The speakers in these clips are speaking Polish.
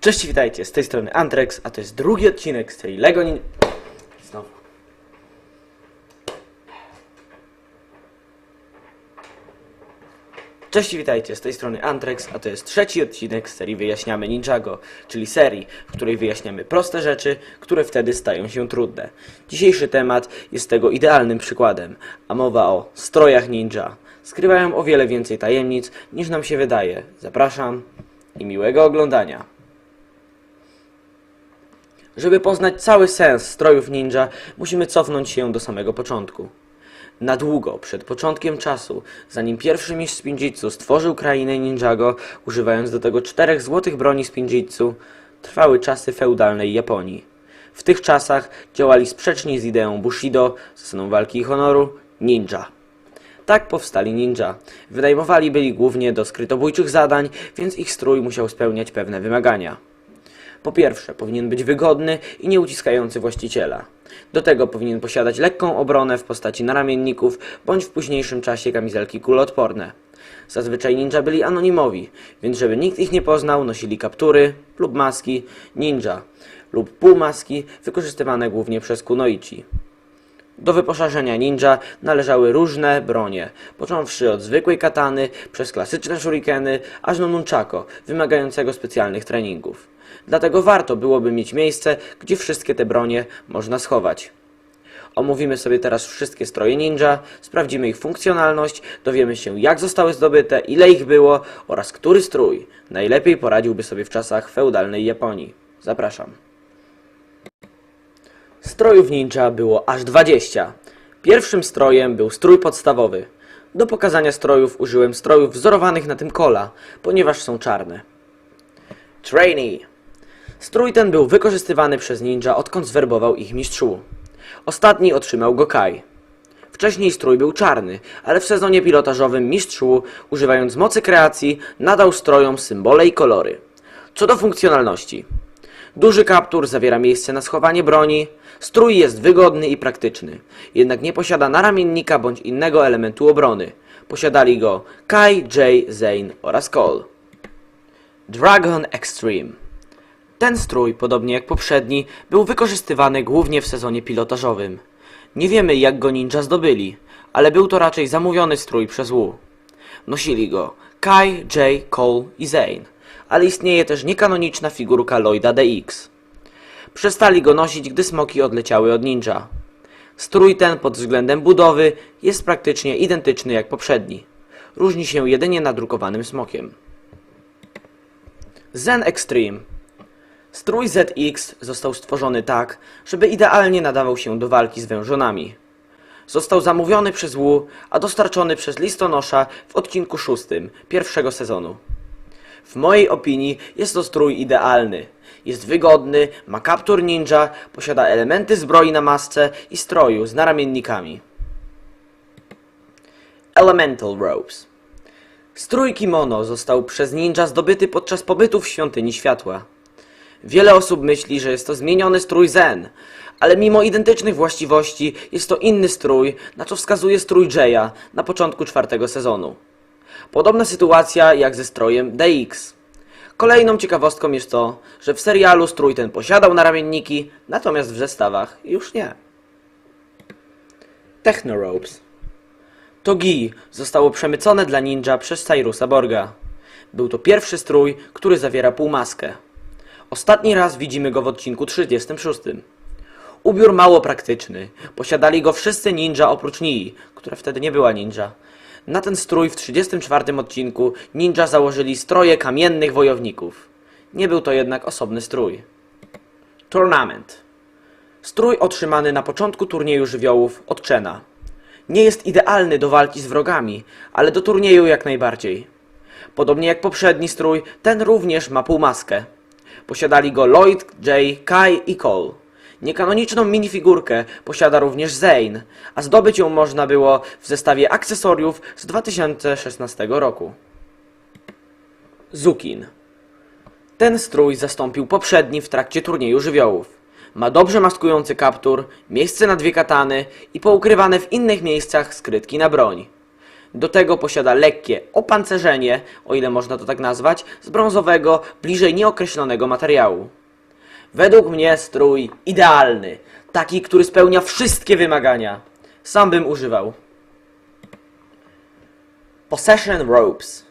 Cześć, witajcie, z tej strony Antrex, a to jest drugi odcinek z serii LEGO Nin... Znowu. Cześć, witajcie, z tej strony Antrex, a to jest trzeci odcinek z serii Wyjaśniamy Ninjago, czyli serii, w której wyjaśniamy proste rzeczy, które wtedy stają się trudne. Dzisiejszy temat jest tego idealnym przykładem, a mowa o strojach ninja. Skrywają o wiele więcej tajemnic niż nam się wydaje. Zapraszam i miłego oglądania. Żeby poznać cały sens strojów ninja, musimy cofnąć się do samego początku. Na długo, przed początkiem czasu, zanim pierwszy mistrz Spinjitzu stworzył krainę Ninjago, używając do tego czterech złotych broni Spinjitzu, trwały czasy feudalnej Japonii. W tych czasach działali sprzecznie z ideą Bushido, zasadą walki i honoru, ninja. Tak powstali ninja. Wynajmowali byli głównie do skrytobójczych zadań, więc ich strój musiał spełniać pewne wymagania. Po pierwsze, powinien być wygodny i nie uciskający właściciela. Do tego powinien posiadać lekką obronę w postaci naramienników bądź w późniejszym czasie kamizelki kuloodporne. Zazwyczaj ninja byli anonimowi, więc żeby nikt ich nie poznał, nosili kaptury lub maski ninja lub półmaski wykorzystywane głównie przez kunoichi. Do wyposażenia ninja należały różne bronie, począwszy od zwykłej katany, przez klasyczne shurikeny, aż do nunchako, wymagającego specjalnych treningów. Dlatego warto byłoby mieć miejsce, gdzie wszystkie te bronie można schować. Omówimy sobie teraz wszystkie stroje ninja, sprawdzimy ich funkcjonalność, dowiemy się jak zostały zdobyte, ile ich było oraz który strój najlepiej poradziłby sobie w czasach feudalnej Japonii. Zapraszam. Strojów ninja było aż 20. Pierwszym strojem był strój podstawowy. Do pokazania strojów użyłem strojów wzorowanych na tym kola, ponieważ są czarne. Trainee. Strój ten był wykorzystywany przez ninja odkąd zwerbował ich mistrzu. Ostatni otrzymał go Kai. Wcześniej strój był czarny, ale w sezonie pilotażowym mistrzu, używając mocy kreacji, nadał strojom symbole i kolory. Co do funkcjonalności. Duży kaptur zawiera miejsce na schowanie broni, strój jest wygodny i praktyczny, jednak nie posiada naramiennika bądź innego elementu obrony. Posiadali go Kai, Jay, Zane oraz Cole. Dragon Extreme ten strój, podobnie jak poprzedni, był wykorzystywany głównie w sezonie pilotażowym. Nie wiemy jak go ninja zdobyli, ale był to raczej zamówiony strój przez Wu. Nosili go Kai, Jay, Cole i Zane, ale istnieje też niekanoniczna figurka Lloyda DX. Przestali go nosić, gdy smoki odleciały od ninja. Strój ten pod względem budowy jest praktycznie identyczny jak poprzedni. Różni się jedynie nadrukowanym smokiem. Zen Extreme Strój ZX został stworzony tak, żeby idealnie nadawał się do walki z wężonami. Został zamówiony przez Wu, a dostarczony przez listonosza w odcinku szóstym pierwszego sezonu. W mojej opinii jest to strój idealny. Jest wygodny, ma kaptur ninja, posiada elementy zbroi na masce i stroju z naramiennikami. Elemental Robes Strój kimono został przez ninja zdobyty podczas pobytu w Świątyni Światła. Wiele osób myśli, że jest to zmieniony strój Zen, ale mimo identycznych właściwości jest to inny strój, na co wskazuje strój Jaya na początku czwartego sezonu. Podobna sytuacja jak ze strojem DX. Kolejną ciekawostką jest to, że w serialu strój ten posiadał naramienniki, natomiast w zestawach już nie. Technorobes To gi zostało przemycone dla ninja przez Cyrusa Borga. Był to pierwszy strój, który zawiera półmaskę. Ostatni raz widzimy go w odcinku 36. Ubiór mało praktyczny. Posiadali go wszyscy ninja oprócz Nii, która wtedy nie była ninja. Na ten strój w 34 odcinku ninja założyli stroje kamiennych wojowników. Nie był to jednak osobny strój. Tournament. Strój otrzymany na początku turnieju żywiołów od Chena. Nie jest idealny do walki z wrogami, ale do turnieju jak najbardziej. Podobnie jak poprzedni strój, ten również ma półmaskę. Posiadali go Lloyd, Jay, Kai i Cole. Niekanoniczną minifigurkę posiada również Zane, a zdobyć ją można było w zestawie akcesoriów z 2016 roku. Zukin. Ten strój zastąpił poprzedni w trakcie turnieju żywiołów. Ma dobrze maskujący kaptur, miejsce na dwie katany i poukrywane w innych miejscach skrytki na broń. Do tego posiada lekkie opancerzenie, o ile można to tak nazwać, z brązowego, bliżej nieokreślonego materiału. Według mnie strój idealny, taki, który spełnia wszystkie wymagania. Sam bym używał. Possession Ropes.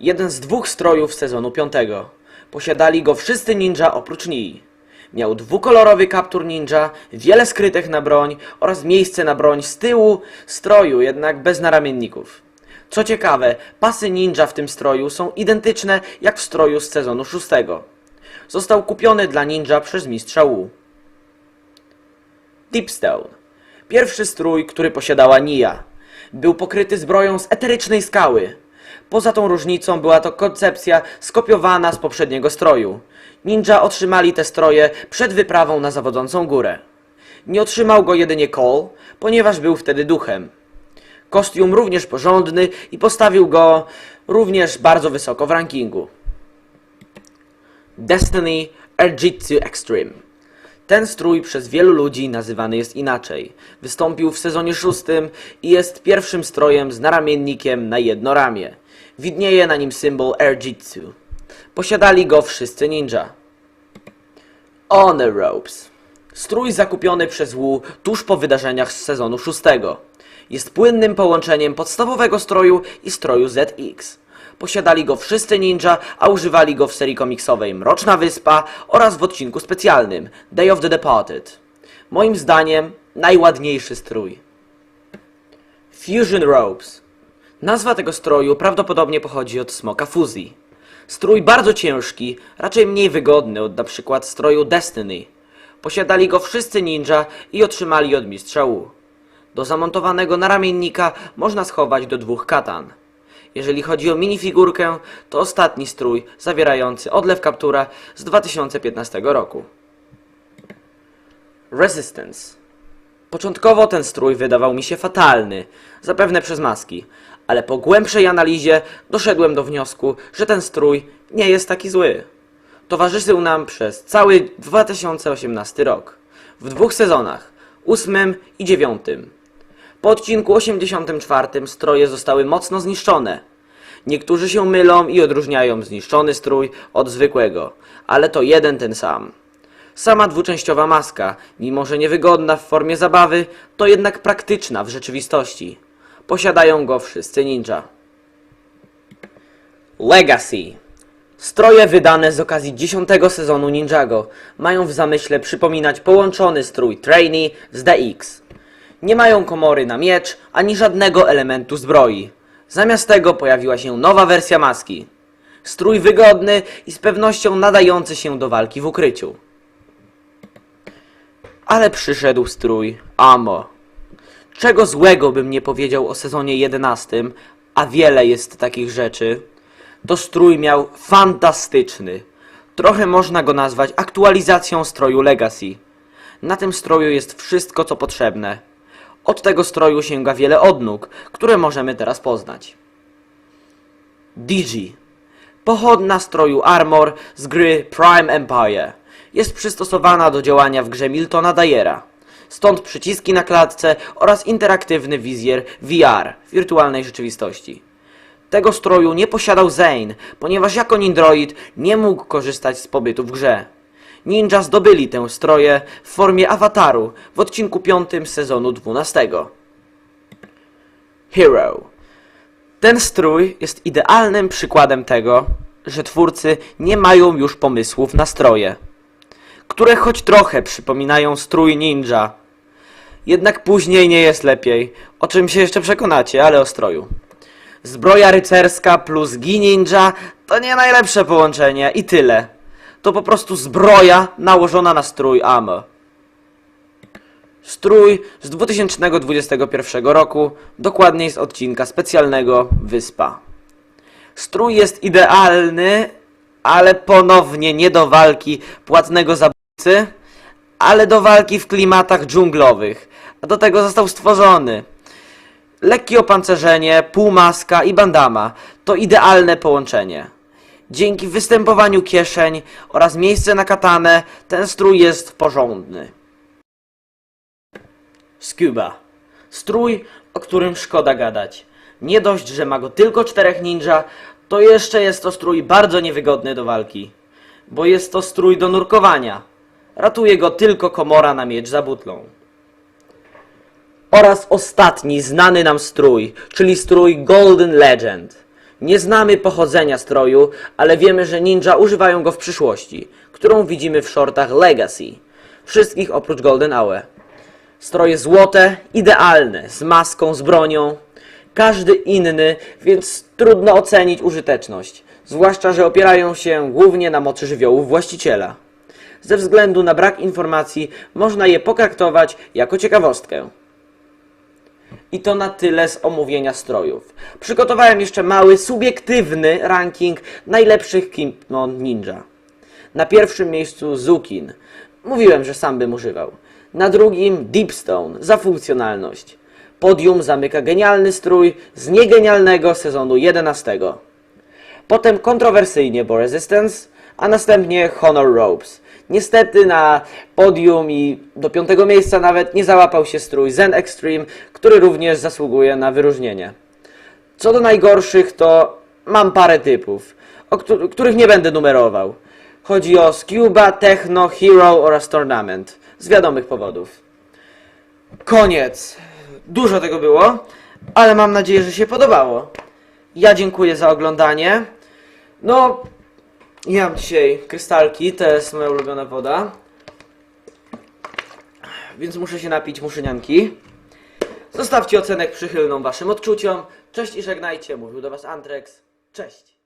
Jeden z dwóch strojów sezonu piątego. Posiadali go wszyscy ninja oprócz Nii. Miał dwukolorowy kaptur ninja, wiele skrytek na broń oraz miejsce na broń z tyłu stroju, jednak bez naramienników. Co ciekawe, pasy ninja w tym stroju są identyczne jak w stroju z sezonu szóstego. Został kupiony dla ninja przez mistrza Wu. Deepstone. Pierwszy strój, który posiadała Nia. Był pokryty zbroją z eterycznej skały. Poza tą różnicą była to koncepcja skopiowana z poprzedniego stroju. Ninja otrzymali te stroje przed wyprawą na zawodzącą górę. Nie otrzymał go jedynie Cole, ponieważ był wtedy duchem. Kostium również porządny i postawił go również bardzo wysoko w rankingu. Destiny Erjitsu Extreme. Ten strój przez wielu ludzi nazywany jest inaczej. Wystąpił w sezonie szóstym i jest pierwszym strojem z naramiennikiem na jedno ramię. Widnieje na nim symbol Erjitsu. Posiadali go wszyscy ninja. Honor Ropes. Strój zakupiony przez Wu tuż po wydarzeniach z sezonu szóstego. Jest płynnym połączeniem podstawowego stroju i stroju ZX. Posiadali go wszyscy ninja, a używali go w serii komiksowej Mroczna Wyspa oraz w odcinku specjalnym Day of the Departed. Moim zdaniem najładniejszy strój. Fusion Ropes. Nazwa tego stroju prawdopodobnie pochodzi od smoka fuzji. Strój bardzo ciężki, raczej mniej wygodny od na przykład stroju Destiny. Posiadali go wszyscy ninja i otrzymali od mistrza Wu. Do zamontowanego naramiennika można schować do dwóch katan. Jeżeli chodzi o minifigurkę, to ostatni strój zawierający odlew kaptura z 2015 roku. Resistance. Początkowo ten strój wydawał mi się fatalny, zapewne przez maski, ale po głębszej analizie doszedłem do wniosku, że ten strój nie jest taki zły. Towarzyszył nam przez cały 2018 rok, w dwóch sezonach, ósmym i dziewiątym. Po odcinku 84 stroje zostały mocno zniszczone. Niektórzy się mylą i odróżniają zniszczony strój od zwykłego, ale to jeden ten sam. Sama dwuczęściowa maska, mimo że niewygodna w formie zabawy, to jednak praktyczna w rzeczywistości. Posiadają go wszyscy ninja. Legacy. Stroje wydane z okazji 10 sezonu Ninjago mają w zamyśle przypominać połączony strój trainee z DX. Nie mają komory na miecz ani żadnego elementu zbroi. Zamiast tego pojawiła się nowa wersja maski. Strój wygodny i z pewnością nadający się do walki w ukryciu. Ale przyszedł strój Amo. Czego złego bym nie powiedział o sezonie 11, a wiele jest takich rzeczy, to strój miał fantastyczny. Trochę można go nazwać aktualizacją stroju Legacy. Na tym stroju jest wszystko co potrzebne. Od tego stroju sięga wiele odnóg, które możemy teraz poznać. Digi. Pochodna stroju Armor z gry Prime Empire. Jest przystosowana do działania w grze Miltona Dyera. Stąd przyciski na klatce oraz interaktywny wizjer VR wirtualnej rzeczywistości. Tego stroju nie posiadał Zane, ponieważ jako Nindroid nie mógł korzystać z pobytu w grze. Ninja zdobyli tę stroję w formie awataru w odcinku 5 sezonu 12. Hero. Ten strój jest idealnym przykładem tego, że twórcy nie mają już pomysłów na stroje, które choć trochę przypominają strój ninja. Jednak później nie jest lepiej, o czym się jeszcze przekonacie, ale o stroju. Zbroja rycerska plus gi ninja to nie najlepsze połączenie i tyle. To po prostu zbroja nałożona na strój Amo. Strój z 2021 roku, dokładniej z odcinka specjalnego Wyspa. Strój jest idealny, ale ponownie nie do walki płatnego zabójcy, ale do walki w klimatach dżunglowych. A do tego został stworzony. Lekkie opancerzenie, półmaska i bandama to idealne połączenie. Dzięki występowaniu kieszeń oraz miejsce na katanę ten strój jest porządny. Scuba. Strój, o którym szkoda gadać. Nie dość, że ma go tylko czterech ninja, to jeszcze jest to strój bardzo niewygodny do walki. Bo jest to strój do nurkowania. Ratuje go tylko komora na miecz za butlą. Oraz ostatni znany nam strój, czyli strój Golden Legend. Nie znamy pochodzenia stroju, ale wiemy, że ninja używają go w przyszłości, którą widzimy w shortach Legacy. Wszystkich oprócz Golden Hour. Stroje złote, idealne, z maską, z bronią. Każdy inny, więc trudno ocenić użyteczność. Zwłaszcza, że opierają się głównie na mocy żywiołów właściciela. Ze względu na brak informacji można je potraktować jako ciekawostkę. I to na tyle z omówienia strojów. Przygotowałem jeszcze mały, subiektywny ranking najlepszych Kimon Ninja. Na pierwszym miejscu Zukin. Mówiłem, że sam bym używał. Na drugim Deepstone za funkcjonalność. Podium zamyka genialny strój z niegenialnego sezonu 11. Potem kontrowersyjnie Bo Resistance, a następnie Honor Ropes. Niestety na podium i do piątego miejsca nawet nie załapał się strój Zen Extreme, który również zasługuje na wyróżnienie. Co do najgorszych, to mam parę typów, o któ- których nie będę numerował. Chodzi o Scuba, Techno, Hero oraz Tournament. Z wiadomych powodów. Koniec. Dużo tego było, ale mam nadzieję, że się podobało. Ja dziękuję za oglądanie. No, ja mam dzisiaj krystalki, to jest moja ulubiona woda. Więc muszę się napić muszynianki. Zostawcie ocenek przychylną waszym odczuciom. Cześć i żegnajcie. Mówił do was Antrex. Cześć.